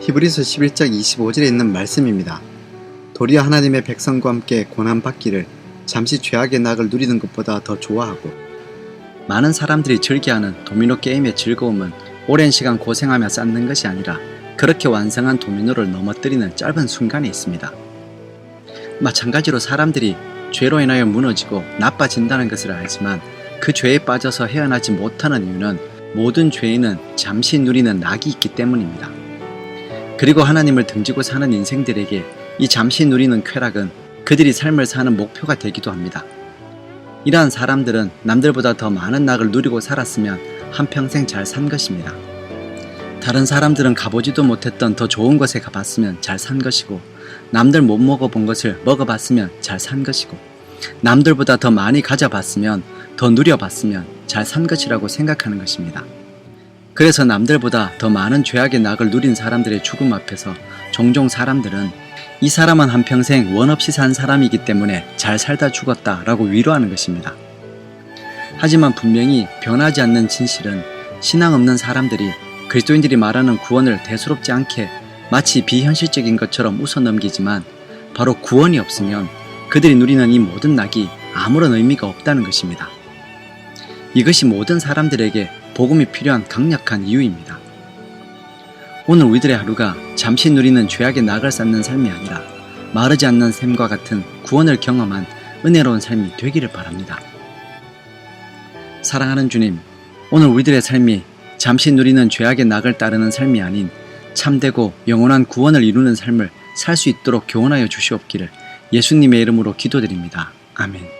히브리서 11장 25절에 있는 말씀입니다. 도리어 하나님의 백성과 함께 고난받기를 잠시 죄악의 낙을 누리는 것보다 더 좋아하고 많은 사람들이 즐겨하는 도미노 게임의 즐거움은 오랜 시간 고생하며 쌓는 것이 아니라 그렇게 완성한 도미노를 넘어뜨리는 짧은 순간에 있습니다. 마찬가지로 사람들이 죄로 인하여 무너지고 나빠진다는 것을 알지만 그 죄에 빠져서 헤어나지 못하는 이유는 모든 죄인은 잠시 누리는 낙이 있기 때문입니다. 그리고 하나님을 등지고 사는 인생들에게 이 잠시 누리는 쾌락은 그들이 삶을 사는 목표가 되기도 합니다. 이러한 사람들은 남들보다 더 많은 낙을 누리고 살았으면 한평생 잘 산 것입니다. 다른 사람들은 가보지도 못했던 더 좋은 곳에 가봤으면 잘 산 것이고, 남들 못 먹어본 것을 먹어봤으면 잘 산 것이고, 남들보다 더 많이 가져봤으면, 더 누려봤으면 잘 산 것이라고 생각하는 것입니다. 그래서 남들보다 더 많은 죄악의 낙을 누린 사람들의 죽음 앞에서 종종 사람들은 이 사람은 한평생 원 없이 산 사람이기 때문에 잘 살다 죽었다 라고 위로하는 것입니다. 하지만 분명히 변하지 않는 진실은 신앙 없는 사람들이 그리스도인들이 말하는 구원을 대수롭지 않게 마치 비현실적인 것처럼 웃어 넘기지만 바로 구원이 없으면 그들이 누리는 이 모든 낙이 아무런 의미가 없다는 것입니다. 이것이 모든 사람들에게 복음이 필요한 강력한 이유입니다. 오늘 우리들의 하루가 잠시 누리는 죄악의 낙을 쌓는 삶이 아니라 마르지 않는 샘과 같은 구원을 경험한 은혜로운 삶이 되기를 바랍니다. 사랑하는 주님, 오늘 우리들의 삶이 잠시 누리는 죄악의 낙을 따르는 삶이 아닌 참되고 영원한 구원을 이루는 삶을 살 수 있도록 교훈하여 주시옵기를 예수님의 이름으로 기도드립니다. 아멘.